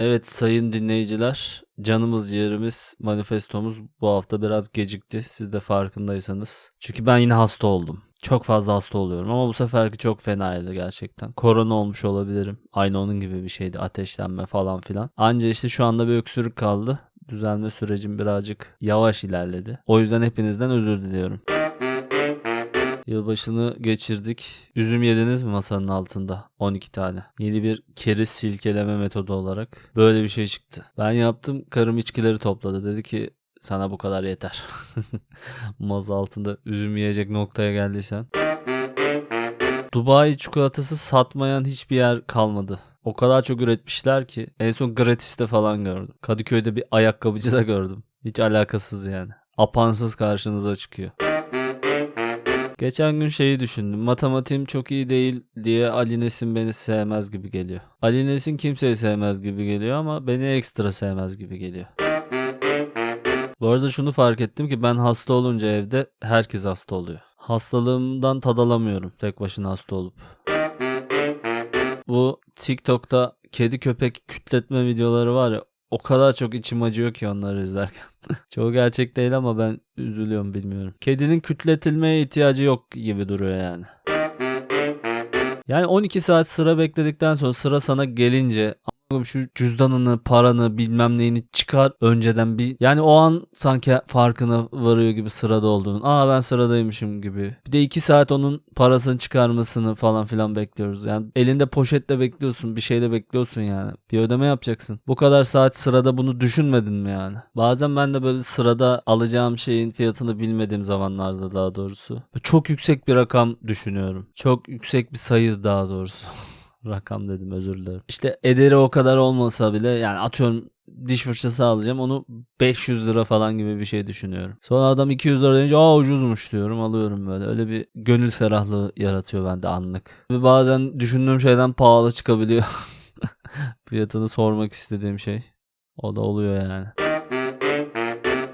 Evet sayın dinleyiciler, canımız ciğerimiz, manifestomuz bu hafta biraz gecikti. Siz de farkındaysanız. Çünkü ben yine hasta oldum. Çok fazla hasta oluyorum ama bu seferki çok fenaydı gerçekten. Korona olmuş olabilirim. Aynı onun gibi bir şeydi. Ateşlenme falan filan. Anca işte şu anda bir öksürük kaldı. Düzelme sürecim birazcık yavaş ilerledi. O yüzden hepinizden özür diliyorum. Yılbaşını geçirdik. Üzüm yediniz mi masanın altında? 12 tane. Yeni bir keriz silkeleme metodu olarak böyle bir şey çıktı. Ben yaptım. Karım içkileri topladı. Dedi ki sana bu kadar yeter. Masa altında üzüm yiyecek noktaya geldiysen. Dubai çikolatası satmayan hiçbir yer kalmadı. O kadar çok üretmişler ki en son gratis'te falan gördüm. Kadıköy'de bir ayakkabıcı da gördüm. Hiç alakasız yani. Apansız karşınıza çıkıyor. Geçen gün şeyi düşündüm. Matematiğim çok iyi değil diye Ali Nesin beni sevmez gibi geliyor. Ali Nesin kimseyi sevmez gibi geliyor ama beni ekstra sevmez gibi geliyor. Bu arada şunu fark ettim ki ben hasta olunca evde herkes hasta oluyor. Hastalığımdan tad alamıyorum tek başına hasta olup. Bu TikTok'ta kedi köpek kütletme videoları var ya o kadar çok içim acıyor ki onları izlerken. Çoğu gerçek değil ama ben üzülüyorum bilmiyorum. Kedinin kütletilmeye ihtiyacı yok gibi duruyor yani. Yani 12 saat sıra bekledikten sonra sıra sana gelince "Am- şu cüzdanını, paranı, bilmem neyini çıkar önceden bir yani o an sanki farkına varıyor gibi sırada olduğunun. Aa ben sıradaymışım gibi. Bir de 2 saat onun parasını çıkarmasını falan filan bekliyoruz. Yani elinde poşetle bekliyorsun, bir şeyle bekliyorsun yani. Bir ödeme yapacaksın. Bu kadar saat sırada bunu düşünmedin mi yani? Bazen ben de böyle sırada alacağım şeyin fiyatını bilmediğim zamanlarda daha doğrusu. Çok yüksek bir rakam düşünüyorum. Çok yüksek bir sayı daha doğrusu. Rakam dedim özür dilerim. İşte ederi o kadar olmasa bile yani atıyorum diş fırçası alacağım onu 500 lira falan gibi bir şey düşünüyorum. Sonra adam 200 lira deyince aa ucuzmuş diyorum alıyorum böyle. Öyle bir gönül ferahlığı yaratıyor bende anlık. Ve bazen düşündüğüm şeyden pahalı çıkabiliyor. Fiyatını sormak istediğim şey. O da oluyor yani.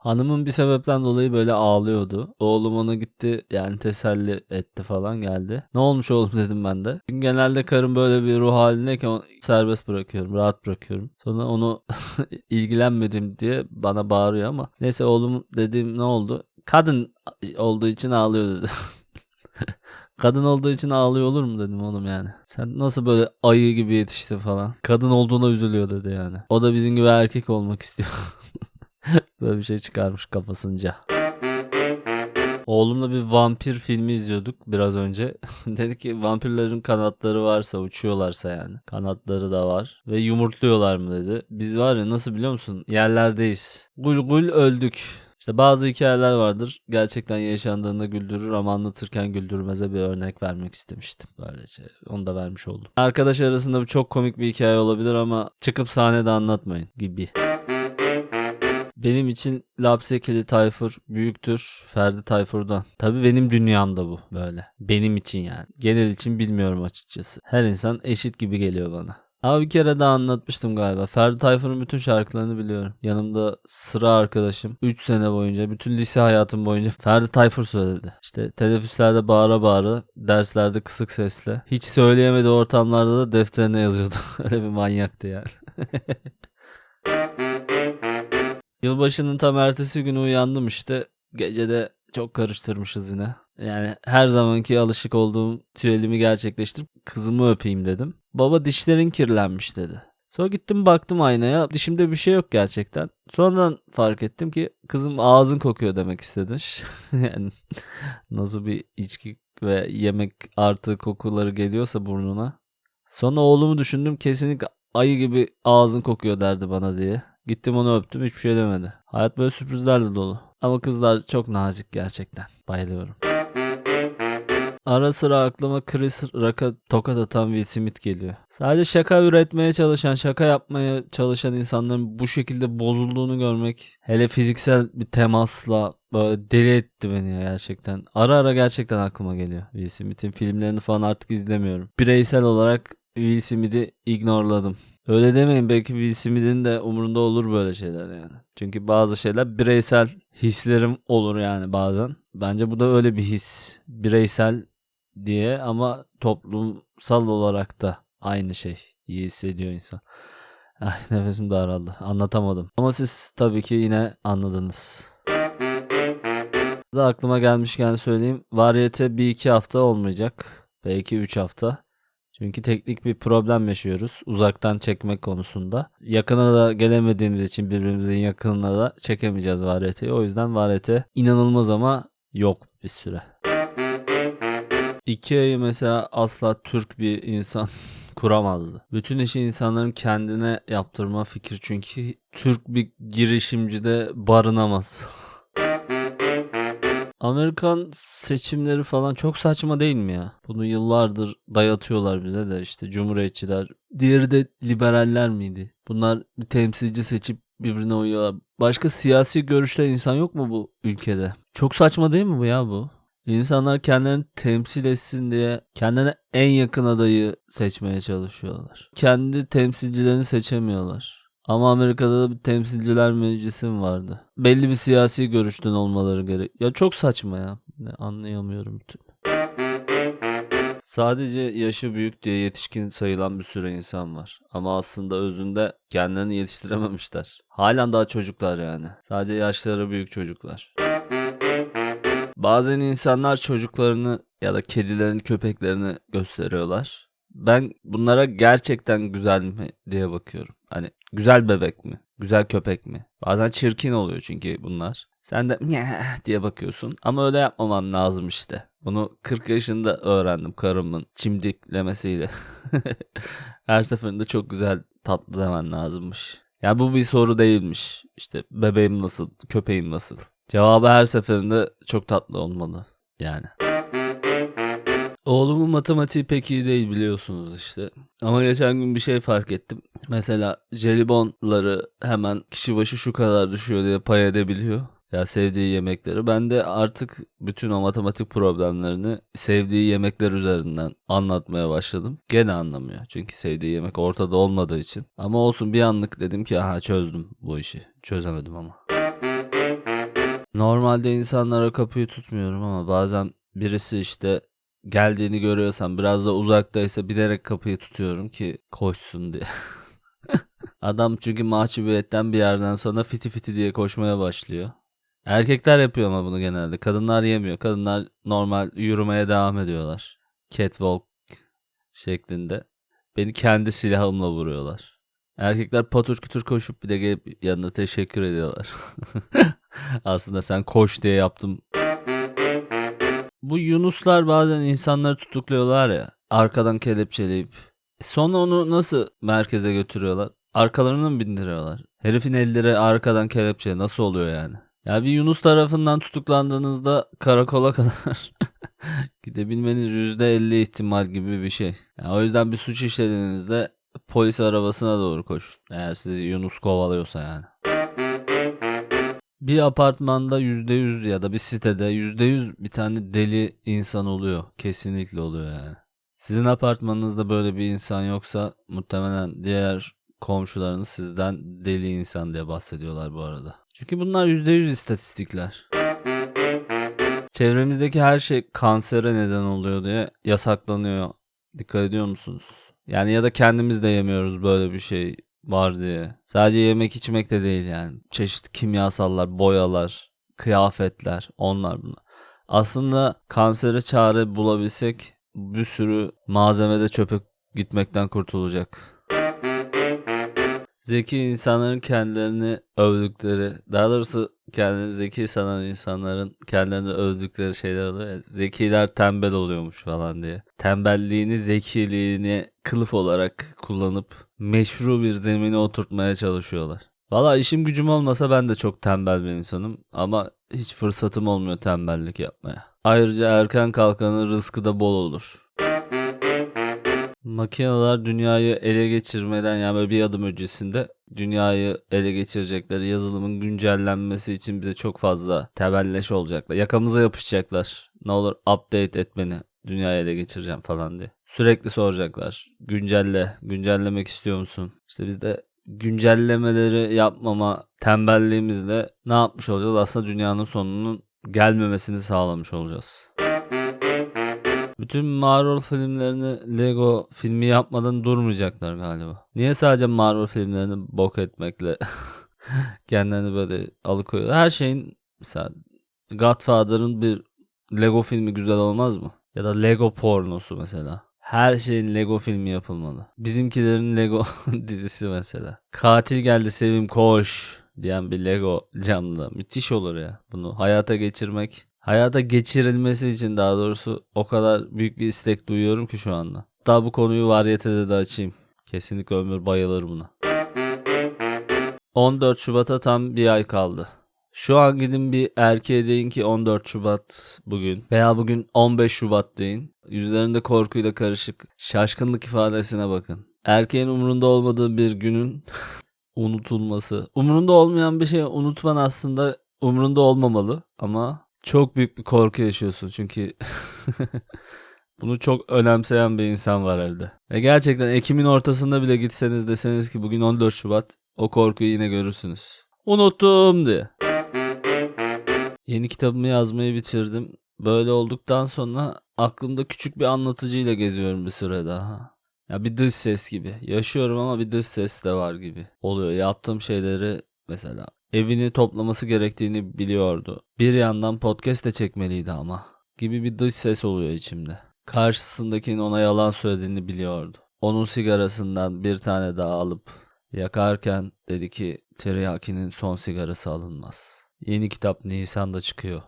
Hanımın bir sebepten dolayı böyle ağlıyordu. Oğlum ona gitti yani teselli etti falan geldi. Ne olmuş oğlum dedim ben de. Çünkü genelde karım böyle bir ruh halindeyken serbest bırakıyorum, rahat bırakıyorum. Sonra onu ilgilenmedim diye bana bağırıyor ama. Neyse oğlum dediğim ne oldu? Kadın olduğu için ağlıyor dedi. Kadın olduğu için ağlıyor olur mu dedim oğlum yani. Sen nasıl böyle ayı gibi yetiştin falan. Kadın olduğuna üzülüyor dedi yani. O da bizim gibi erkek olmak istiyor. Böyle bir şey çıkarmış kafasınca. Oğlumla bir vampir filmi izliyorduk biraz önce. Dedi ki vampirlerin kanatları varsa uçuyorlarsa yani. Kanatları da var. Ve yumurtluyorlar mı dedi. Biz var ya nasıl biliyor musun? Yerlerdeyiz. Gul gul öldük. İşte bazı hikayeler vardır. Gerçekten yaşandığında güldürür ama anlatırken güldürmeze bir örnek vermek istemiştim. Böylece onu da vermiş oldum. Arkadaş arasında bu çok komik bir hikaye olabilir ama çıkıp sahnede anlatmayın gibi. Benim için Lapsekili Tayfur büyüktür Ferdi Tayfur'dan. Tabii benim dünyamda bu böyle. Benim için yani. Genel için bilmiyorum açıkçası. Her insan eşit gibi geliyor bana. Ama bir kere daha anlatmıştım galiba. Ferdi Tayfur'un bütün şarkılarını biliyorum. Yanımda sıra arkadaşım 3 sene boyunca, bütün lise hayatım boyunca Ferdi Tayfur söyledi. İşte teneffüslerde bağıra bağıra, derslerde kısık sesle. Hiç söyleyemediği ortamlarda da defterine yazıyordu. Öyle bir manyaktı yani. Yılbaşının tam ertesi günü uyandım işte. Gecede çok karıştırmışız yine. Yani her zamanki alışık olduğum tüelimi gerçekleştirip kızımı öpeyim dedim. Baba dişlerin kirlenmiş dedi. Sonra gittim baktım aynaya. Dişimde bir şey yok gerçekten. Sonradan fark ettim ki kızım ağzın kokuyor demek istemiş. yani nasıl bir içki ve yemek artı kokuları geliyorsa burnuna. Sonra oğlumu düşündüm kesinlikle ayı gibi ağzın kokuyor derdi bana diye. Gittim onu öptüm hiçbir şey demedi. Hayat böyle sürprizlerle dolu. Ama kızlar çok nazik gerçekten. Bayılıyorum. Ara sıra aklıma Chris Rock'a tokat atan Will Smith geliyor. Sadece şaka üretmeye çalışan, şaka yapmaya çalışan insanların bu şekilde bozulduğunu görmek, hele fiziksel bir temasla böyle deli etti beni ya gerçekten. Ara ara gerçekten aklıma geliyor Will Smith'in filmlerini falan artık izlemiyorum. Bireysel olarak Will Smith'i ignorladım. Öyle demeyin belki Will Smith'in de umurunda olur böyle şeyler yani. Çünkü bazı şeyler bireysel hislerim olur yani bazen. Bence bu da öyle bir his. Bireysel diye ama toplumsal olarak da aynı şey. İyi hissediyor insan. Ay nefesim daraldı. Anlatamadım. Ama siz tabii ki yine anladınız. Da aklıma gelmişken söyleyeyim. Variyete bir iki hafta olmayacak. Belki üç hafta. Çünkü teknik bir problem yaşıyoruz. Uzaktan çekmek konusunda. Yakına da gelemediğimiz için birbirimizin yakınına da çekemeyeceğiz variyeteyi. O yüzden variyete inanılmaz ama yok bir süre. Ikea'yı mesela asla Türk bir insan kuramazdı. Bütün işi insanların kendine yaptırma fikri çünkü Türk bir girişimcide barınamaz. Amerikan seçimleri falan çok saçma değil mi ya? Bunu yıllardır dayatıyorlar bize de işte cumhuriyetçiler. Diğeri de liberaller miydi? Bunlar bir temsilci seçip birbirine uyuyorlar. Başka siyasi görüşte insan yok mu bu ülkede? Çok saçma değil mi bu ya bu? İnsanlar kendilerini temsil etsin diye kendine en yakın adayı seçmeye çalışıyorlar. Kendi temsilcilerini seçemiyorlar. Ama Amerika'da da bir temsilciler meclisi mi vardı? Belli bir siyasi görüşten olmaları gerek. Ya çok saçma ya. Ne anlayamıyorum bütün. Sadece yaşı büyük diye yetişkin sayılan bir sürü insan var. Ama aslında özünde kendilerini yetiştirememişler. Halen daha çocuklar yani. Sadece yaşları büyük çocuklar. Bazen insanlar çocuklarını ya da kedilerini, köpeklerini gösteriyorlar. Ben bunlara gerçekten güzel mi diye bakıyorum. Hani güzel bebek mi? Güzel köpek mi? Bazen çirkin oluyor çünkü bunlar. Sen de diye bakıyorsun ama öyle yapmamam lazım işte. Bunu 40 yaşında öğrendim karımın çimdiklemesiyle. Her seferinde çok güzel tatlı demen lazımmış. Ya bu bir soru değilmiş. İşte bebeğim nasıl, köpeğim nasıl? Cevabı her seferinde çok tatlı olmalı yani. Oğlumun matematiği pek iyi değil biliyorsunuz işte. Ama geçen gün bir şey fark ettim. Mesela jelibonları hemen kişi başı şu kadar düşüyor diye pay edebiliyor. Ya sevdiği yemekleri. Ben de artık bütün o matematik problemlerini sevdiği yemekler üzerinden anlatmaya başladım. Gene anlamıyor. Çünkü sevdiği yemek ortada olmadığı için. Ama olsun bir anlık dedim ki aha çözdüm bu işi. Çözemedim ama. Normalde insanlara kapıyı tutmuyorum ama bazen birisi işte geldiğini görüyorsam biraz da uzaktaysa bilerek kapıyı tutuyorum ki koşsun diye. Adam çünkü mahcubiyetten bir yerden sonra fiti fiti diye koşmaya başlıyor. Erkekler yapıyor ama bunu genelde. Kadınlar yemiyor. Kadınlar normal yürümeye devam ediyorlar. Catwalk şeklinde. Beni kendi silahımla vuruyorlar. Erkekler patır kütür koşup bir de gelip yanına teşekkür ediyorlar. Aslında sen koş diye yaptım. Bu Yunuslar bazen insanları tutukluyorlar ya. Arkadan kelepçeleyip. Sonra onu nasıl merkeze götürüyorlar? Arkalarına mı bindiriyorlar? Herifin elleri arkadan kelepçe nasıl oluyor yani? Ya bir Yunus tarafından tutuklandığınızda karakola kadar gidebilmeniz %50 ihtimal gibi bir şey. Yani o yüzden bir suç işlediğinizde polis arabasına doğru koşun. Eğer sizi Yunus kovalıyorsa yani. Bir apartmanda %100 ya da bir sitede %100 bir tane deli insan oluyor. Kesinlikle oluyor yani. Sizin apartmanınızda böyle bir insan yoksa muhtemelen diğer komşularınız sizden deli insan diye bahsediyorlar bu arada. Çünkü bunlar %100 istatistikler. Çevremizdeki her şey kansere neden oluyor diye yasaklanıyor. Dikkat ediyor musunuz? Yani ya da kendimiz de yemiyoruz böyle bir şey var diye. Sadece yemek içmek de değil yani. Çeşitli kimyasallar, boyalar, kıyafetler, onlar bunlar. Aslında kansere çare bulabilsek bir sürü malzemede çöpe gitmekten kurtulacak. Zeki insanların kendilerini övdükleri, daha doğrusu kendini zeki sanan insanların kendilerini övdükleri şeyler oluyor ya. Zekiler tembel oluyormuş falan diye. Tembelliğini, zekiliğini kılıf olarak kullanıp meşru bir zemine oturtmaya çalışıyorlar. Valla işim gücüm olmasa ben de çok tembel bir insanım ama hiç fırsatım olmuyor tembellik yapmaya. Ayrıca erken kalkanın rızkı da bol olur. Makineler dünyayı ele geçirmeden yani böyle bir adım öncesinde dünyayı ele geçirecekleri yazılımın güncellenmesi için bize çok fazla tebelleş olacaklar. Yakamıza yapışacaklar. Ne olur update et beni. Dünyayı ele geçireceğim falan diye. Sürekli soracaklar. Güncelle. Güncellemek istiyor musun? İşte biz de güncellemeleri yapmama tembelliğimizle ne yapmış olacağız? Aslında dünyanın sonunun gelmemesini sağlamış olacağız. Bütün Marvel filmlerini Lego filmi yapmadan durmayacaklar galiba. Niye sadece Marvel filmlerini bok etmekle kendilerini böyle alıkoyuyor? Her şeyin mesela Godfather'ın bir Lego filmi güzel olmaz mı? Ya da Lego pornosu mesela. Her şeyin Lego filmi yapılmalı. Bizimkilerin Lego dizisi mesela. Katil geldi Sevim koş diyen bir Lego camda. Müthiş olur ya. Bunu hayata geçirmek. Hayata geçirilmesi için daha doğrusu o kadar büyük bir istek duyuyorum ki şu anda. Hatta bu konuyu varyetede de açayım. Kesinlikle Ömür bayılır buna. 14 Şubat'a tam bir ay kaldı. Şu an gidin bir erkeğe deyin ki 14 Şubat bugün veya bugün 15 Şubat deyin. Yüzlerinde korkuyla karışık şaşkınlık ifadesine bakın. Erkeğin umurunda olmadığı bir günün unutulması. Umurunda olmayan bir şeyi unutman aslında umurunda olmamalı ama çok büyük bir korku yaşıyorsun çünkü bunu çok önemseyen bir insan var elde. Ve gerçekten Ekim'in ortasında bile gitseniz deseniz ki bugün 14 Şubat o korkuyu yine görürsünüz. Unuttum diye. Yeni kitabımı yazmayı bitirdim. Böyle olduktan sonra aklımda küçük bir anlatıcıyla geziyorum bir süre daha. Ya bir dış ses gibi. Yaşıyorum ama bir dış ses de var gibi. Oluyor. Yaptığım şeyleri mesela evini toplaması gerektiğini biliyordu. Bir yandan podcast de çekmeliydi ama gibi bir dış ses oluyor içimde. Karşısındakinin ona yalan söylediğini biliyordu. Onun sigarasından bir tane daha alıp yakarken dedi ki Teriyakinin son sigarası alınmaz. Yeni kitap Nisan'da çıkıyor.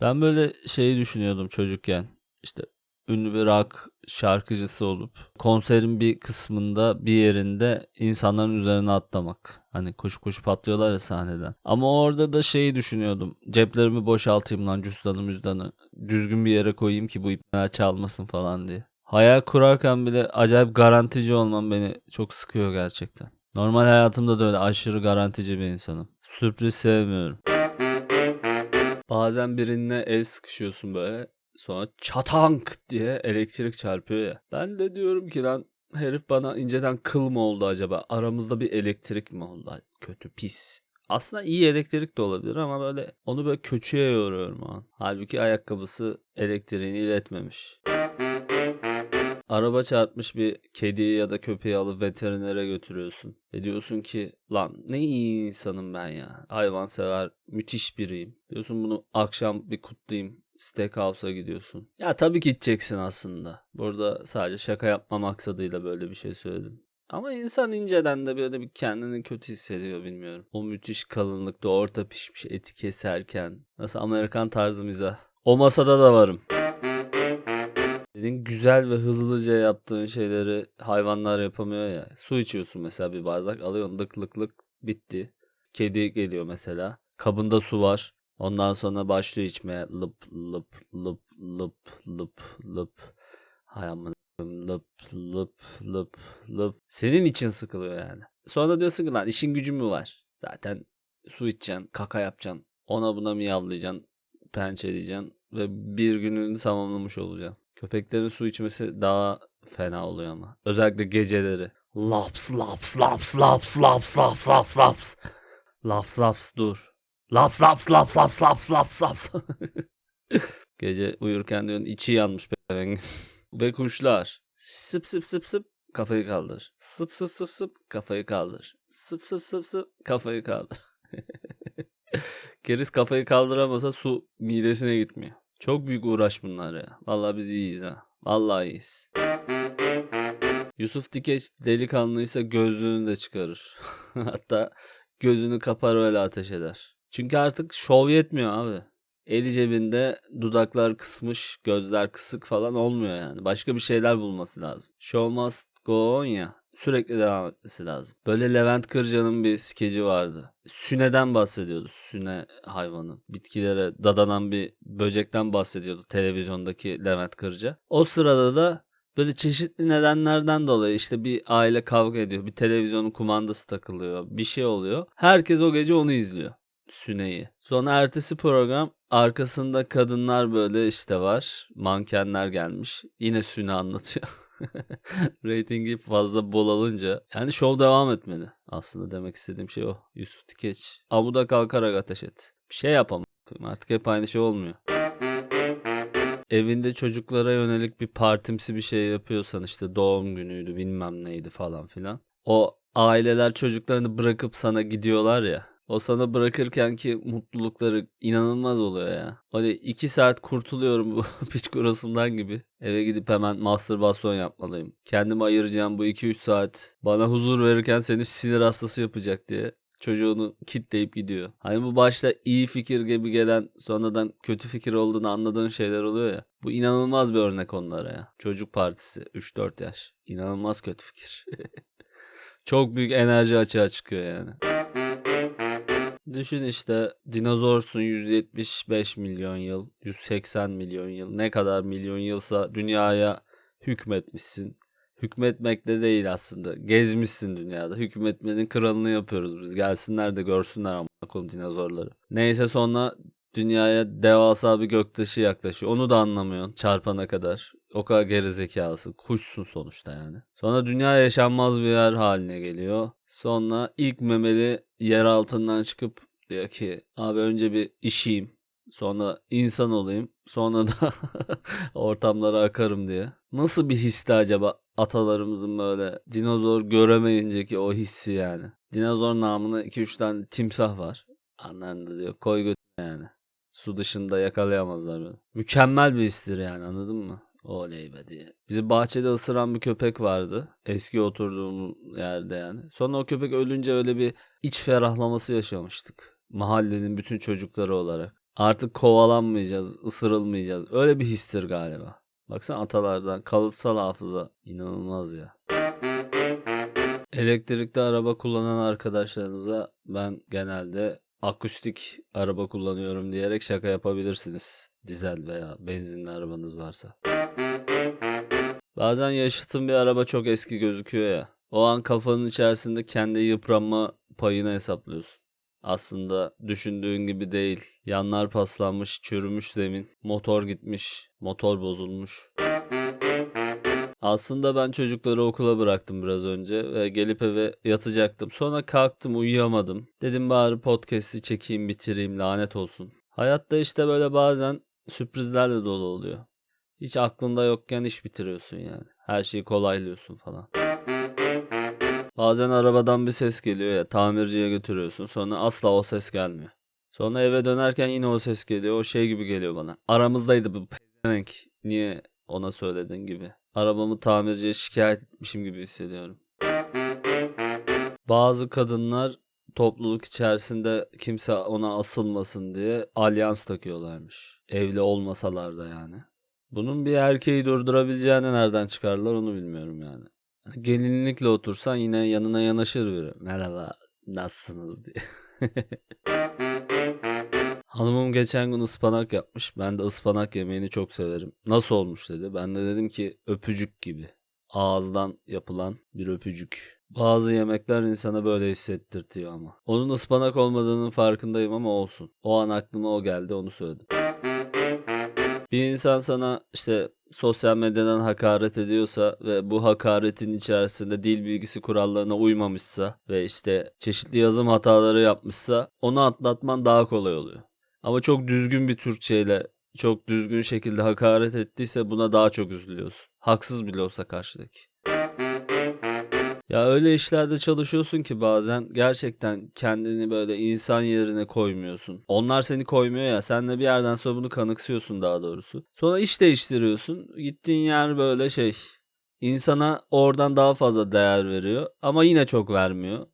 Ben böyle şeyi düşünüyordum çocukken. İşte ünlü bir rock şarkıcısı olup konserin bir kısmında bir yerinde insanların üzerine atlamak. Hani koşu koşu patlıyorlar ya sahneden. Ama orada da şeyi düşünüyordum. Ceplerimi boşaltayım lan cüzdanı müzdanı. Düzgün bir yere koyayım ki bu ipneler çalmasın falan diye. Hayal kurarken bile acayip garantici olmam beni çok sıkıyor gerçekten. Normal hayatımda da öyle aşırı garantici bir insanım. Sürpriz sevmiyorum. Bazen birine el sıkışıyorsun böyle. Sonra çatank diye elektrik çarpıyor ya. Ben de diyorum ki lan herif bana inceden kıl mı oldu acaba? Aramızda bir elektrik mi oldu? Kötü pis. Aslında iyi elektrik de olabilir ama böyle onu böyle kötüye yoruyorum an. Halbuki ayakkabısı elektriğini iletmemiş. Araba çarpmış bir kediyi ya da köpeği alıp veterinere götürüyorsun. Ve diyorsun ki lan ne iyi insanım ben ya. Hayvan sever müthiş biriyim. Diyorsun bunu akşam bir kutlayayım. Steakhouse'a gidiyorsun. Ya tabii ki gideceksin aslında. Burada sadece şaka yapma maksadıyla böyle bir şey söyledim. Ama insan inceden de böyle bir kendini kötü hissediyor bilmiyorum. O müthiş kalınlıkta orta pişmiş eti keserken. Nasıl Amerikan tarzı mizah. O masada da varım. Senin güzel ve hızlıca yaptığın şeyleri hayvanlar yapamıyor ya. Su içiyorsun mesela bir bardak alıyorsun lık lık lık bitti. Kedi geliyor mesela. Kabında su var. Ondan sonra başlıyor içmeye lıp lıp lıp lıp lıp lıp. Hay koyayım, lıp lıp lıp lıp. Senin için sıkılıyor yani. Sonra diyorsun ki lan işin gücü mü var? Zaten su içeceksin, kaka yapacaksın. Ona buna miyavlayacaksın, pençeleyeceksin ve bir gününü tamamlamış olacaksın. Köpeklerin su içmesi daha fena oluyor ama. Özellikle geceleri. Laps laps laps laps laps laps laps laps. Laps laps dur. Laps laps laps laps laps laps laps. Gece uyurken diyorsun içi yanmış pezevenk. Ve kuşlar. Sıp sıp sıp sıp kafayı kaldır. Sıp sıp sıp sıp kafayı kaldır. Sıp sıp sıp sıp kafayı kaldır. Keriz kafayı kaldıramasa su midesine gitmiyor. Çok büyük uğraş bunlar ya. Vallahi biz iyiyiz ha. Vallahi iyiyiz. Yusuf Dikeç delikanlıysa gözlüğünü de çıkarır. Hatta gözünü kapar öyle ateş eder. Çünkü artık şov yetmiyor abi. Eli cebinde dudaklar kısmış, gözler kısık falan olmuyor yani. Başka bir şeyler bulması lazım. Show must go on ya. Sürekli devam etmesi lazım. Böyle Levent Kırca'nın bir skeci vardı. Süneden bahsediyordu. Süne hayvanı. Bitkilere dadanan bir böcekten bahsediyordu televizyondaki Levent Kırca. O sırada da böyle çeşitli nedenlerden dolayı işte bir aile kavga ediyor. Bir televizyonun kumandası takılıyor. Bir şey oluyor. Herkes o gece onu izliyor. Süneyi. Sonra ertesi program arkasında kadınlar böyle işte var. Mankenler gelmiş. Yine Süne anlatıyor. Ratingi fazla bol alınca yani şov devam etmeli. Aslında demek istediğim şey o. Yusuf Tikeç. Amuda kalkarak ateş et. Bir şey yapamam. Artık hep aynı şey olmuyor. evinde çocuklara yönelik bir partimsi bir şey yapıyorsan işte doğum günüydü bilmem neydi falan filan. O aileler çocuklarını bırakıp sana gidiyorlar ya. O sana bırakırken ki mutlulukları inanılmaz oluyor ya. Hani iki saat kurtuluyorum bu piç kurusundan gibi. Eve gidip hemen mastürbasyon yapmalıyım. Kendimi ayıracağım bu 2-3 saat. Bana huzur verirken seni sinir hastası yapacak diye çocuğunu kitleyip gidiyor. Hani bu başta iyi fikir gibi gelen sonradan kötü fikir olduğunu anladığın şeyler oluyor ya. Bu inanılmaz bir örnek onlara ya. Çocuk partisi 3-4 yaş. İnanılmaz kötü fikir. Çok büyük enerji açığa çıkıyor yani. Düşün işte dinozorsun 175 milyon yıl, 180 milyon yıl. Ne kadar milyon yılsa dünyaya hükmetmişsin. Hükmetmek de değil aslında. Gezmişsin dünyada. Hükmetmenin kralını yapıyoruz biz. Gelsinler de görsünler ama dinozorları. Neyse sonra dünyaya devasa bir göktaşı yaklaşıyor. Onu da anlamıyorsun çarpana kadar. O kadar gerizekalısın. Kuşsun sonuçta yani. Sonra dünya yaşanmaz bir yer haline geliyor. Sonra ilk memeli yer altından çıkıp diyor ki abi önce bir işeyim. Sonra insan olayım. Sonra da ortamlara akarım diye. Nasıl bir histi acaba atalarımızın böyle dinozor göremeyince o hissi yani. Dinozor namına 2-3 tane timsah var. Anlarında diyor koy götür yani. Su dışında yakalayamazlar beni. Mükemmel bir histir yani anladın mı? Oley be diye. Bizi bahçede ısıran bir köpek vardı. Eski oturduğum yerde yani. Sonra o köpek ölünce öyle bir iç ferahlaması yaşamıştık. Mahallenin bütün çocukları olarak. Artık kovalanmayacağız, ısırılmayacağız. Öyle bir histir galiba. Baksana atalardan kalıtsal hafıza inanılmaz ya. Elektrikli araba kullanan arkadaşlarınıza ben genelde akustik araba kullanıyorum diyerek şaka yapabilirsiniz. Dizel veya benzinli arabanız varsa. Bazen yaşıtın bir araba çok eski gözüküyor ya. O an kafanın içerisinde kendi yıpranma payını hesaplıyorsun. Aslında düşündüğün gibi değil. Yanlar paslanmış, çürümüş zemin, motor gitmiş, motor bozulmuş. Aslında ben çocukları okula bıraktım biraz önce ve gelip eve yatacaktım. Sonra kalktım uyuyamadım. Dedim bari podcast'i çekeyim bitireyim lanet olsun. Hayatta işte böyle bazen sürprizlerle dolu oluyor. Hiç aklında yokken iş bitiriyorsun yani. Her şeyi kolaylıyorsun falan. Bazen arabadan bir ses geliyor ya tamirciye götürüyorsun sonra asla o ses gelmiyor. Sonra eve dönerken yine o ses geliyor. O şey gibi geliyor bana. Aramızdaydı bu pezevenk. Niye ona söyledin gibi. Arabamı tamirciye şikayet etmişim gibi hissediyorum. Bazı kadınlar topluluk içerisinde kimse ona asılmasın diye alyans takıyorlarmış. Evli olmasalar da yani. Bunun bir erkeği durdurabileceğini nereden çıkardılar onu bilmiyorum yani. Gelinlikle otursan yine yanına yanaşır biri. Merhaba nasılsınız diye. Hanımım geçen gün ıspanak yapmış. Ben de ıspanak yemeğini çok severim. Nasıl olmuş dedi. Ben de dedim ki öpücük gibi. Ağızdan yapılan bir öpücük. Bazı yemekler insana böyle hissettirtiyor ama. Onun ıspanak olmadığının farkındayım ama olsun. O an aklıma o geldi onu söyledim. Bir insan sana işte sosyal medyadan hakaret ediyorsa ve bu hakaretin içerisinde dil bilgisi kurallarına uymamışsa ve işte çeşitli yazım hataları yapmışsa onu atlatman daha kolay oluyor. Ama çok düzgün bir Türkçeyle çok düzgün şekilde hakaret ettiyse buna daha çok üzülüyorsun. Haksız bile olsa karşıdaki. Ya öyle işlerde çalışıyorsun ki bazen gerçekten kendini böyle insan yerine koymuyorsun. Onlar seni koymuyor ya sen de bir yerden sonra bunu kanıksıyorsun daha doğrusu. Sonra iş değiştiriyorsun. Gittiğin yer böyle şey insana oradan daha fazla değer veriyor ama yine çok vermiyor.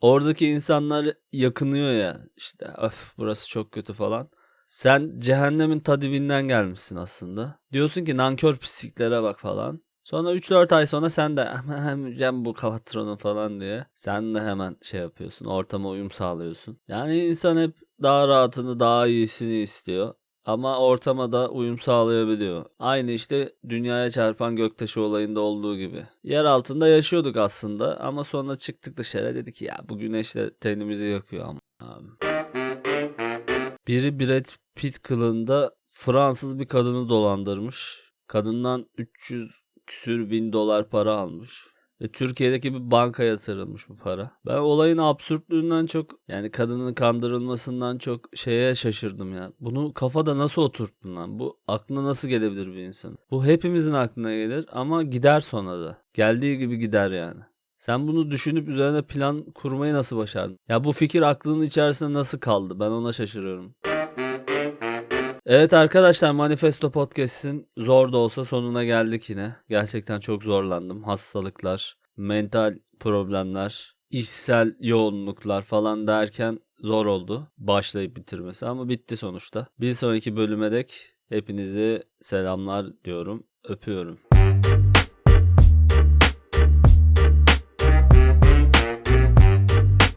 Oradaki insanlar yakınıyor ya işte öf burası çok kötü falan. Sen cehennemin ta dibinden gelmişsin aslında. Diyorsun ki nankör pisliklere bak falan. Sonra 3-4 ay sonra sen de hem bu patronu falan diye sen de hemen şey yapıyorsun ortama uyum sağlıyorsun. Yani insan hep daha rahatını daha iyisini istiyor. Ama ortama da uyum sağlayabiliyor. Aynı işte dünyaya çarpan göktaşı olayında olduğu gibi. Yer altında yaşıyorduk aslında ama sonra çıktık dışarı dedik ya bu güneşle tenimizi yakıyor ama. Biri Brad Pitt kılığında Fransız bir kadını dolandırmış. Kadından 300 küsür bin dolar para almış. Ve Türkiye'deki bir banka yatırılmış bu para. Ben olayın absürtlüğünden çok yani kadının kandırılmasından çok şeye şaşırdım ya. Bunu kafada nasıl oturttun lan? Bu aklına nasıl gelebilir bir insan? Bu hepimizin aklına gelir ama gider sonra da. Geldiği gibi gider yani. Sen bunu düşünüp üzerine plan kurmayı nasıl başardın? Ya bu fikir aklının içerisinde nasıl kaldı? Ben ona şaşırıyorum. Evet arkadaşlar Manifesto Podcast'in zor da olsa sonuna geldik yine. Gerçekten çok zorlandım. Hastalıklar, mental problemler, işsel yoğunluklar falan derken zor oldu başlayıp bitirmesi ama bitti sonuçta. Bir sonraki bölüme dek hepinize selamlar diyorum. Öpüyorum.